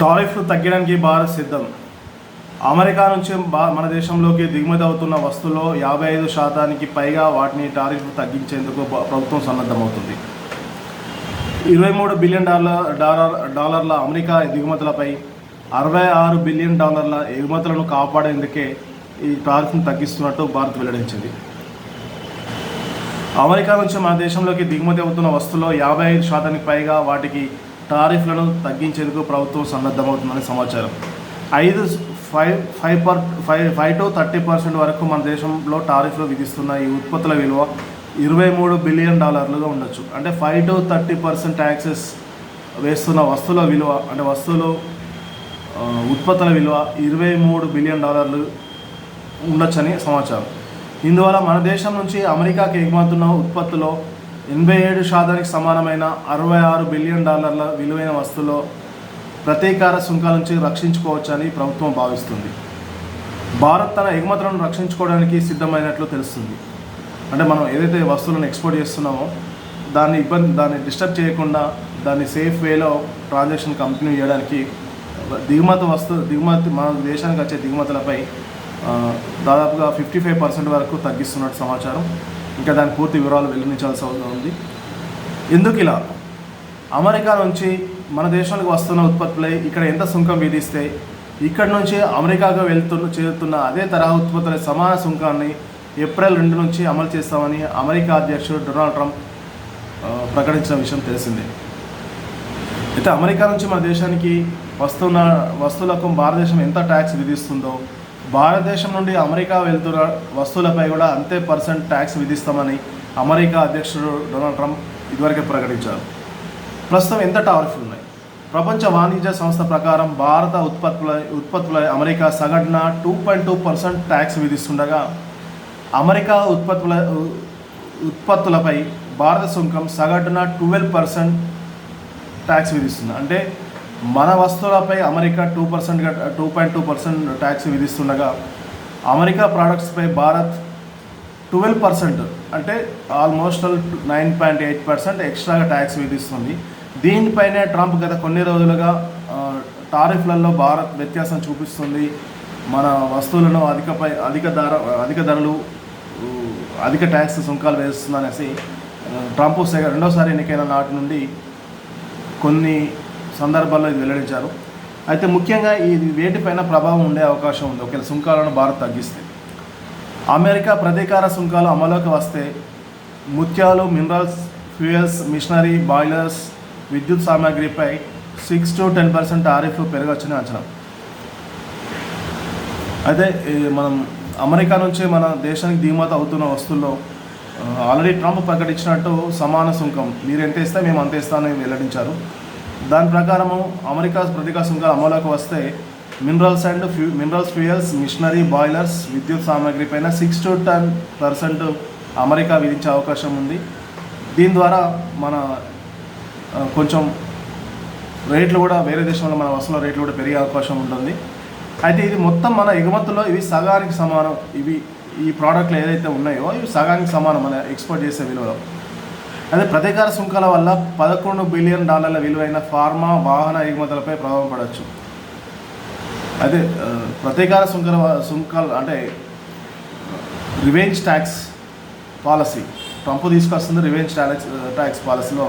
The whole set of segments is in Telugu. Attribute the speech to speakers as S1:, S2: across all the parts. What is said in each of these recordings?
S1: టారిఫ్లు తగ్గడానికి భారత్ సిద్ధం. అమెరికా నుంచి భా- మన దేశంలోకి దిగుమతి అవుతున్న వస్తువుల్లో యాభై ఐదు శాతానికి పైగా వాటిని టారిఫ్ తగ్గించేందుకు ప్రభుత్వం సన్నద్ధమవుతుంది. ఇరవై మూడు బిలియన్ డాలర్ డాలర్ డాలర్ల అమెరికా దిగుమతులపై అరవై ఆరు బిలియన్ డాలర్ల ఎగుమతులను కాపాడేందుకే ఈ టారిఫ్ను తగ్గిస్తున్నట్టు భారత్ వెల్లడించింది. అమెరికా నుంచి మన దేశంలోకి దిగుమతి అవుతున్న వస్తువుల్లో యాభై ఐదు శాతానికి పైగా వాటికి టారిఫ్లను తగ్గించేందుకు ప్రభుత్వం సన్నద్ధమవుతుందని సమాచారం. ఐదు five five per five five to thirty percent వరకు మన దేశంలో టారిఫ్లు విధిస్తున్న ఈ ఉత్పత్తుల విలువ ఇరవై మూడు బిలియన్ డాలర్లుగా ఉండొచ్చు. అంటే five to thirty percent taxes వేస్తున్న వస్తువుల విలువ అంటే వస్తువులు ఉత్పత్తుల విలువ ఇరవై మూడు బిలియన్ డాలర్లు ఉండొచ్చని సమాచారం. ఇందువల్ల మన దేశం నుంచి అమెరికాకి ఎగుమతున్న ఉత్పత్తిలో ఎనభై ఏడు శాతానికి సమానమైన అరవై ఆరు బిలియన్ డాలర్ల విలువైన వస్తువులో ప్రతీకార సుంకాల నుంచి రక్షించుకోవచ్చని ప్రభుత్వం భావిస్తుంది. భారత్ తన ఎగుమతులను రక్షించుకోవడానికి సిద్ధమైనట్లు తెలుస్తుంది. అంటే మనం ఏదైతే వస్తువులను ఎక్స్పోర్ట్ చేస్తున్నామో దాన్ని ఇబ్బంది దాన్ని డిస్టర్బ్ చేయకుండా దాన్ని సేఫ్ వేలో ట్రాన్సాక్షన్ కంటిన్యూ చేయడానికి దిగుమతి వస్తు దిగుమతి మన దేశానికి వచ్చే దిగుమతులపై దాదాపుగా ఫిఫ్టీ ఫైవ్ పర్సెంట్ వరకు తగ్గిస్తున్నట్టు సమాచారం. ఇంకా దాని పూర్తి వివరాలు వెల్లడించాల్సి ఉంది. ఎందుకు ఇలా? అమెరికా నుంచి మన దేశానికి వస్తున్న ఉత్పత్తులై ఇక్కడ ఎంత సుంకం విధిస్తే ఇక్కడ నుంచి అమెరికాకు వెళ్తున్న చేరుతున్న అదే తరహా ఉత్పత్తుల సమాన సుంకాన్ని ఏప్రిల్ రెండు నుంచి అమలు చేస్తామని అమెరికా అధ్యక్షుడు డొనాల్డ్ ట్రంప్ ప్రకటించిన విషయం తెలిసిందే. అయితే అమెరికా నుంచి మన దేశానికి వస్తున్న వస్తువులకు భారతదేశం ఎంత ట్యాక్స్ విధిస్తుందో భారతదేశం నుండి అమెరికా వెళ్తున్న వస్తువులపై కూడా అంతే పర్సెంట్ ట్యాక్స్ విధిస్తామని అమెరికా అధ్యక్షుడు డొనాల్డ్ ట్రంప్ ఇదివరకే ప్రకటించారు. ప్రస్తుతం ఎంత టారిఫ్లు ఉన్నాయి? ప్రపంచ వాణిజ్య సంస్థ ప్రకారం భారత ఉత్పత్తుల ఉత్పత్తుల అమెరికా సగటున two point two percent tax విధిస్తుండగా America ఉత్పత్తుల ఉత్పత్తులపై భారత సుంకం సగటున ట్వెల్వ్ పర్సెంట్ ట్యాక్స్ విధిస్తుంది. అంటే మన వస్తువులపై America two percent two point two percent tax విధిస్తుండగా America ప్రోడక్ట్స్పై భారత్ ట్వెల్వ్ పర్సెంట్ అంటే almost nine point eight percent ఎక్స్ట్రాగా ట్యాక్స్ విధిస్తుంది. దీనిపైనే ట్రంప్ గత కొన్ని రోజులుగా టారిఫ్లలో భారత్ వ్యత్యాసం చూపిస్తుంది. మన వస్తువులను అధికపై అధిక ధర అధిక ధరలు అధిక ట్యాక్స్ సుంకాలు వేస్తుంది అనేసి ట్రంప్ రెండోసారి ఎన్నికైన నాటి నుండి కొన్ని సందర్భాల్లో ఇది వెల్లడించారు. అయితే ముఖ్యంగా ఇది వేటిపైన ప్రభావం ఉండే అవకాశం ఉంది. ఒకవేళ సుంకాలను భారత్ తగ్గిస్తే. అమెరికా ప్రతీకార సుంకాలు అమలులోకి వస్తే ముత్యాలు మినరల్స్ ఫ్యూయల్స్ మిషనరీ బాయిలర్స్ విద్యుత్ సామాగ్రిపై సిక్స్ టు టెన్ పర్సెంట్ టారిఫ్లు పెరగవచ్చని అంచనా. అయితే మనం అమెరికా నుంచి మన దేశానికి దిగుమతి అవుతున్న వస్తువుల్లో ఆల్రెడీ ట్రంప్ ప్రకటించినట్టు సమాన సుంకం. మీరు ఎంత ఇస్తే మేము అంత ఇస్తామని వెల్లడించారు. దాని ప్రకారము అమెరికా ప్రతికా సుంకాలు అమలులోకి వస్తే minerals and fu minerals fuels machinery boilers విద్యుత్ సామాగ్రి పైన six to ten percent America విధించే అవకాశం ఉంది. దీని ద్వారా మన కొంచెం రేట్లు కూడా వేరే దేశంలో మన వస్తువుల రేట్లు కూడా పెరిగే అవకాశం ఉంటుంది. అయితే ఇది మొత్తం మన ఎగుమతుల్లో ఇవి సగానికి సమానం. ఇవి ఈ ప్రోడక్ట్లు ఏదైతే ఉన్నాయో ఇవి సగానికి సమానం మన ఎక్స్పోర్ట్ చేసే విలువలో. అదే ప్రతీకార సుంకాల వల్ల పదకొండు బిలియన్ డాలర్ల విలువైన ఫార్మా వాహన ఎగుమతులపై ప్రభావం పడవచ్చు అదే ప్రతీకార సుంకర సుంకాలు అంటే రివెంజ్ ట్యాక్స్ పాలసీ ట్రంప్ తీసుకొస్తుంది రివెంజ్ ట్యాక్స్ ట్యాక్స్ పాలసీలో.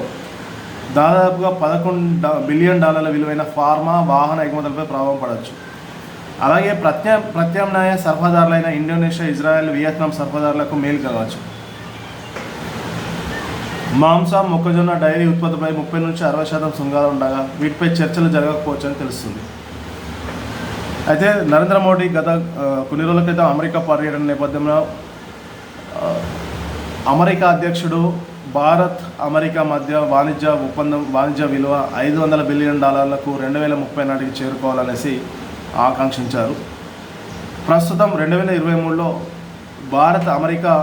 S1: దాదాపుగా పదకొండు బిలియన్ డాలర్ల విలువైన ఫార్మా వాహన ఎగుమతులపై ప్రభావం పడవచ్చు అలాగే ప్రత్యా ప్రత్యామ్నాయ సరఫరాదారులైన ఇండోనేషియా ఇజ్రాయెల్ వియత్నాం సరఫరాదారులకు మేలు కలవచ్చు. మాంసం మొక్కజొన్న డైరీ ఉత్పత్తిపై ముప్పై నుంచి అరవై శాతం సుంకాలు ఉండగా వీటిపై చర్చలు జరగకపోవచ్చని తెలుస్తుంది. అయితే నరేంద్ర మోడీ గత కొన్ని రోజుల క్రితం అమెరికా పర్యటన నేపథ్యంలో అమెరికా అధ్యక్షుడు భారత్ అమెరికా మధ్య వాణిజ్య ఒప్పందం వాణిజ్య విలువ ఐదు వందల బిలియన్ డాలర్లకు రెండు వేల ముప్పై నాటికి చేరుకోవాలనేసి ఆకాంక్షించారు. ప్రస్తుతం రెండు వేల ఇరవై మూడులో భారత్ అమెరికా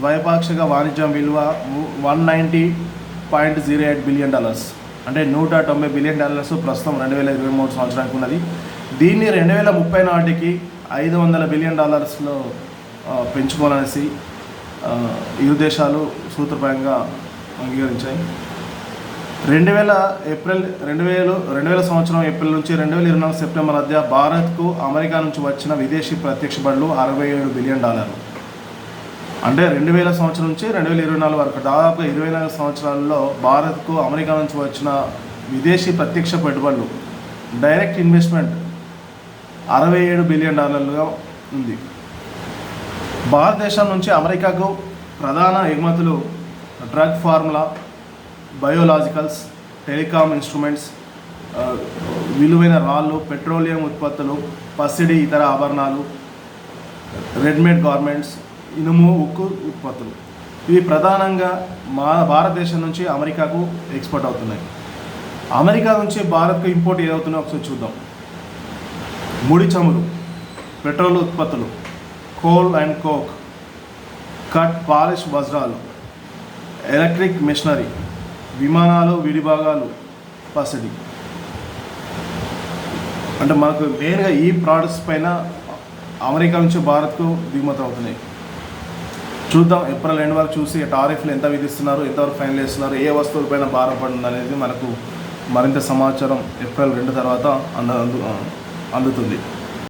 S1: ద్వైపాక్షిక వాణిజ్యం విలువ one ninety point zero eight billion dollars. అంటే నూట తొంభై బిలియన్ డాలర్స్ ప్రస్తుతం రెండు వేల ఇరవై మూడు సంవత్సరానికి ఉన్నది. దీన్ని రెండు వేల ముప్పై నాటికి ఐదు వందల బిలియన్ డాలర్స్లో పెంచుకోవాలనేసి ఇరు దేశాలు సూత్రప్రాయంగా అంగీకరించాయి. రెండు వేల ఏప్రిల్ రెండు వేలు రెండు వేల సంవత్సరం ఏప్రిల్ నుంచి రెండు వేల ఇరవై నాలుగు సెప్టెంబర్ మధ్య భారత్కు అమెరికా నుంచి వచ్చిన విదేశీ ప్రత్యక్ష బడులు అరవై ఏడు బిలియన్ డాలర్లు. అంటే రెండు వేల సంవత్సరం నుంచి రెండు వేల ఇరవై నాలుగు వరకు దాదాపుగా ఇరవై నాలుగు సంవత్సరాల్లో భారత్కు అమెరికా నుంచి వచ్చిన విదేశీ ప్రత్యక్ష పెట్టుబడులు డైరెక్ట్ ఇన్వెస్ట్మెంట్ అరవై ఏడు బిలియన్ డాలర్లుగా ఉంది. భారతదేశం నుంచి అమెరికాకు ప్రధాన ఎగుమతులు drug formula biologicals telecom instruments విలువైన రాళ్ళు పెట్రోలియం ఉత్పత్తులు పసిడి ఇతర ఆభరణాలు రెడీమేడ్ గార్మెంట్స్ ఇనుము ఉక్కు ఉత్పత్తులు. ఇవి ప్రధానంగా మా భారతదేశం నుంచి అమెరికాకు ఎక్స్పోర్ట్ అవుతున్నాయి. అమెరికా నుంచి భారత్కు ఇంపోర్ట్ ఏదవుతున్నాయో ఒకసారి చూద్దాం. ముడి చమురు పెట్రోల్ ఉత్పత్తులు coal and coke cut polish వజ్రాలు ఎలక్ట్రిక్ మిషనరీ విమానాలు విడిభాగాలు పసిడి. అంటే మనకు మెయిన్గా ఈ ప్రోడక్ట్స్ పైన అమెరికా నుంచి భారత్కు దిగుమతి అవుతున్నాయి. చూద్దాం ఏప్రిల్ ఎండ్ వరకు చూసి టారిఫ్లు ఎంత విధిస్తున్నారు ఎంతవరకు ఫైనల్ చేస్తున్నారు ఏ వస్తువులపైన భారం అనేది మనకు మరింత సమాచారం ఏప్రిల్ రెండు తర్వాత అంద అందు అందుతుంది.